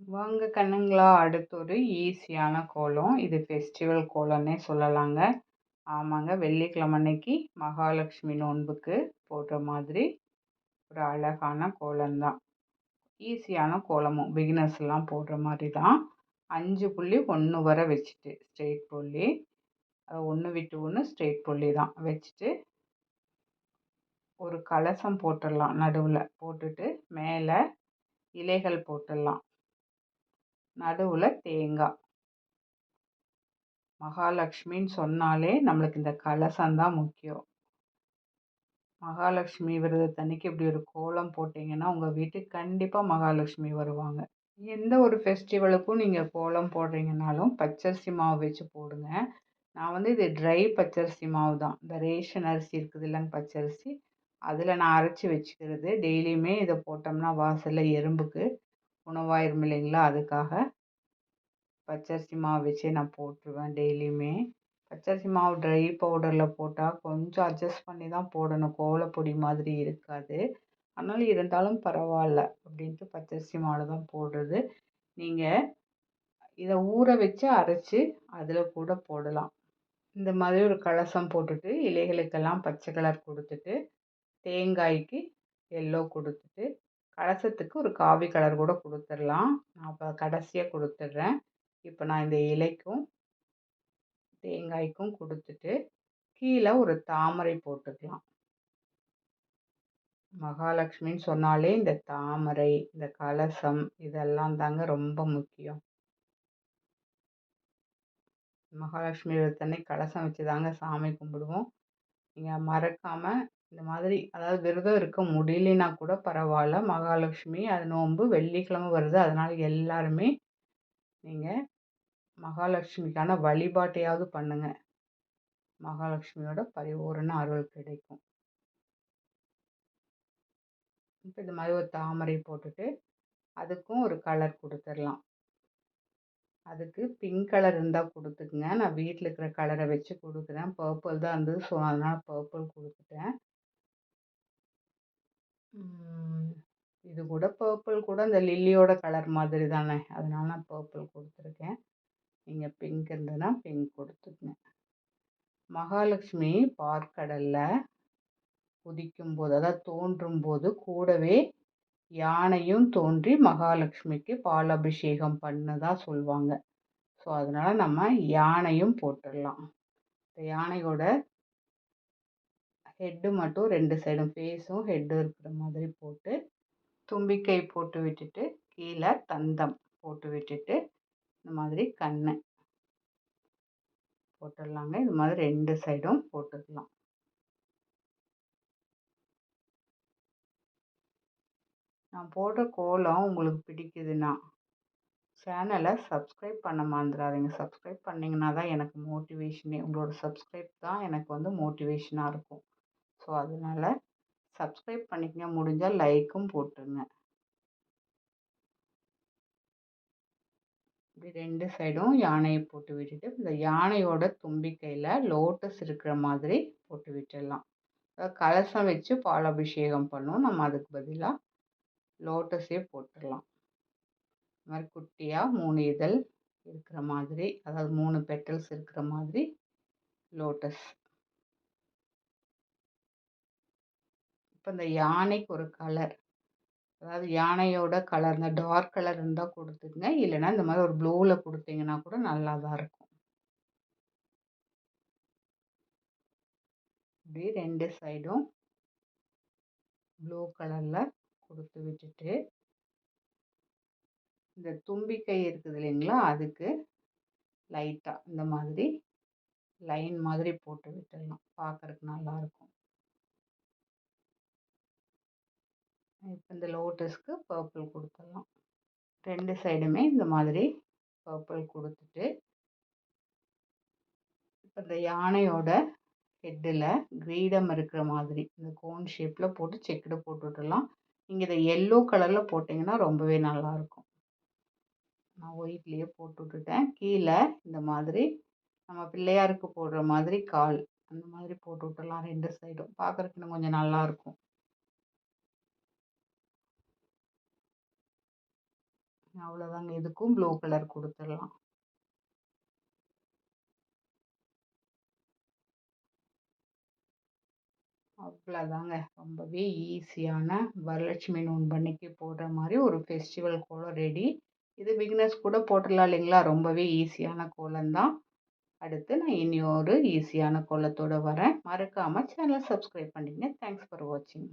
வாங்க கண்ணுங்களா. அடுத்து ஒரு ஈஸியான கோலம். இது ஃபெஸ்டிவல் கோலம்னே சொல்லலாங்க. ஆமாங்க. வெள்ளிக்கிழமை அன்னைக்கு மகாலட்சுமி நோன்புக்கு போடுற மாதிரி ஒரு அழகான கோலம்தான். ஈஸியான கோலமும். பிகினர்ஸ்லாம் போடுற மாதிரி தான் அஞ்சு புள்ளி ஒன்று வர வச்சுட்டு ஸ்ட்ரெயிட் புள்ளி. அது ஒன்று விட்டு ஒன்று ஸ்ட்ரெயிட் புள்ளி தான் வச்சுட்டு ஒரு கலசம் போட்டுடலாம். நடுவில் போட்டுட்டு மேலே இலைகள் போட்டுடலாம். நடுவில் தேங்காய். மகாலட்சுமின்னு சொன்னாலே நம்மளுக்கு இந்த கலசம்தான் முக்கியம். மகாலட்சுமி விரதத்தன்னைக்கு இப்படி ஒரு கோலம் போட்டிங்கன்னா உங்கள் வீட்டுக்கு கண்டிப்பாக மகாலட்சுமி வருவாங்க. எந்த ஒரு ஃபெஸ்டிவலுக்கும் நீங்கள் கோலம் போடுறீங்கனாலும் பச்சரிசி மாவு வச்சு போடுங்க. நான் வந்து இது ட்ரை பச்சரிசி மாவு தான் இந்த ரேஷன் அரிசி இருக்குது இல்லைங்க பச்சரிசி. அதில் நான் அரைச்சி வச்சுக்கிறது. டெய்லியுமே இதை போட்டோம்னா வாசலில் எறும்புக்கு உணவாயிரும் இல்லைங்களா? அதுக்காக பச்சரிசி மாவு வச்சே நான் போட்டுருவேன் டெய்லியுமே. பச்சரிசி மாவு ட்ரை பவுடரில் போட்டால் கொஞ்சம் அட்ஜஸ்ட் பண்ணி தான் போடணும். கோலப்பொடி மாதிரி இருக்காது. ஆனால் இருந்தாலும் பரவாயில்ல அப்படின்ட்டு பச்சரிசி மாவில் தான் போடுறது. நீங்கள் இதை ஊற வச்சு அரைச்சி அதில் கூட போடலாம். இந்த மாதிரி ஒரு கலசம் போட்டுட்டு இலைகளுக்கெல்லாம் பச்சை கலர் கொடுத்துட்டு தேங்காய்க்கு எல்லோ கொடுத்துட்டு கலசத்துக்கு ஒரு காவி கலர் கூட கொடுத்துடலாம். நான் இப்போ கடைசியாக கொடுத்துட்றேன். இப்போ நான் இந்த இலைக்கும் தேங்காய்க்கும் கொடுத்துட்டு கீழே ஒரு தாமரை போட்டுக்கலாம். மகாலட்சுமின்னு சொன்னாலே இந்த தாமரை இந்த கலசம் இதெல்லாம் தாங்க ரொம்ப முக்கியம். மகாலட்சுமி விரதத்தன்னை கலசம் வச்சு தாங்க சாமி கும்பிடுவோம். நீங்கள் மறக்காமல் இந்த மாதிரி அதாவது விரதம் இருக்க முடியலனா கூட பரவாயில்ல. மகாலட்சுமி அது நோன்பு வெள்ளிக்கிழமை வருது. அதனால் எல்லாருமே நீங்கள் மகாலட்சுமிக்கான வழிபாட்டையாவது பண்ணுங்கள் மகாலட்சுமியோட பரிபூரண அருள் கிடைக்கும். இப்போ இந்த மாதிரி ஒரு தாமரை போட்டுட்டு அதுக்கும் ஒரு கலர் கொடுத்துடலாம். அதுக்கு பிங்க் கலர் இருந்தால் கொடுத்துக்குங்க. நான் வீட்டில் இருக்கிற கலரை வச்சு கொடுக்குறேன். பர்பிள் தான் இருந்தது. ஸோ அதனால் பர்பிள் கொடுத்துட்டேன். இது கூட பர்பிள் கூட இந்த லில்லியோட கலர் மாதிரி தானே அதனால நான் பர்பிள் கொடுத்துருக்கேன். நீங்கள் பிங்க் இருந்ததுன்னா பிங்க் கொடுத்துருங்க மகாலட்சுமி பார்க்கடலில் குதிக்கும்போது அதாவது தோன்றும் போது கூடவே யானையும் தோன்றி மகாலட்சுமிக்கு பால் அபிஷேகம் பண்ணதாக சொல்லுவாங்க ஸோ அதனால் நம்ம யானையும் போட்டுடலாம். இந்த யானையோட ஹெட்டு மட்டும் ரெண்டு சைடும் ஃபேஸும் ஹெட்டும் இருக்கிற மாதிரி போட்டு தும்பிக்கை போட்டு விட்டுட்டு கீழே தந்தம் போட்டு விட்டுட்டு இந்த மாதிரி கண் போட்டுடலாங்க. இது மாதிரி ரெண்டு சைடும் போட்டுக்கலாம் நான் போடுற கோலம் உங்களுக்கு பிடிக்குதுன்னா சேனலை சப்ஸ்கிரைப் பண்ண மறந்துடாதீங்க. சப்ஸ்கிரைப் பண்ணிங்கன்னா தான் எனக்கு மோட்டிவேஷனே. உங்களோட சப்ஸ்கிரைப் தான் எனக்கு வந்து மோட்டிவேஷனாக இருக்கும். ஸோ அதனால் சப்ஸ்கிரைப் பண்ணிக்கங்க. முடிஞ்சால் லைக்கும் போட்டுருங்க. இப்படி ரெண்டு சைடும் யானையை போட்டு விட்டுட்டு இந்த யானையோட தும்பிக்கையில் லோட்டஸ் இருக்கிற மாதிரி போட்டு விட்டுடலாம். கலசம் வச்சு பால் அபிஷேகம் பண்ணுவோம் நம்ம அதுக்கு பதிலாக லோட்டஸே போட்டுடலாம். இது மாதிரி குட்டியாக மூணு இதழ் இருக்கிற மாதிரி அதாவது மூணு பெட்டல்ஸ் இருக்கிற மாதிரி லோட்டஸ் இப்போ இந்த யானைக்கு ஒரு கலர் அதாவது யானையோட கலர் இந்த டார்க் கலர் இருந்தால் கொடுத்துங்க இல்லைன்னா இந்த மாதிரி ஒரு ப்ளூவில் கொடுத்தீங்கன்னா கூட நல்லா தான் இருக்கும். இப்படி ரெண்டு சைடும் ப்ளூ கலரில் கொடுத்து விட்டுட்டு இந்த தும்பிக்கை இருக்குது இல்லைங்களா அதுக்கு லைட்டாக இந்த மாதிரி லைன் மாதிரி போட்டு விட்டுடலாம். பார்க்குறக்கு நல்லாயிருக்கும். இப்போ இந்த லோட்டஸ்க்கு பர்பிள் கொடுத்துடலாம். ரெண்டு சைடுமே இந்த மாதிரி பர்பிள் கொடுத்துட்டு இப்போ இந்த யானையோட ஹெட்டில் கிரீடம் இருக்கிற மாதிரி இந்த கோன் ஷேப்பில் போட்டு செக்குடு போட்டு நீங்கள் இதை எல்லோ கலரில் போட்டிங்கன்னா ரொம்பவே நல்லாயிருக்கும். நான் ஒயிட்லேயே போட்டு விட்டுட்டேன். கீழே இந்த மாதிரி நம்ம பிள்ளையாருக்கு போடுற மாதிரி கால் அந்த மாதிரி போட்டு விட்டுடலாம் ரெண்டு சைடும் பார்க்குறக்கு இன்னும் கொஞ்சம் நல்லாயிருக்கும். அவ்வளோதாங்க இதுக்கும் ப்ளூ கலர் கொடுத்துடலாம். அவ்வளோதாங்க ரொம்பவே ஈஸியான வரலட்சுமி நோன்பன்னைக்கு போடுற மாதிரி ஒரு ஃபெஸ்டிவல் கோலம் ரெடி இது பிகினர்ஸ் கூட போட்டுடலாம் இல்லைங்களா? ரொம்பவே ஈஸியான கோலம் தான் அடுத்து நான் இனி ஒரு ஈஸியான கோலத்தோடு வரேன். மறக்காமல் சேனல் சப்ஸ்கிரைப் பண்ணிங்க தேங்க்ஸ் ஃபார் வாட்சிங்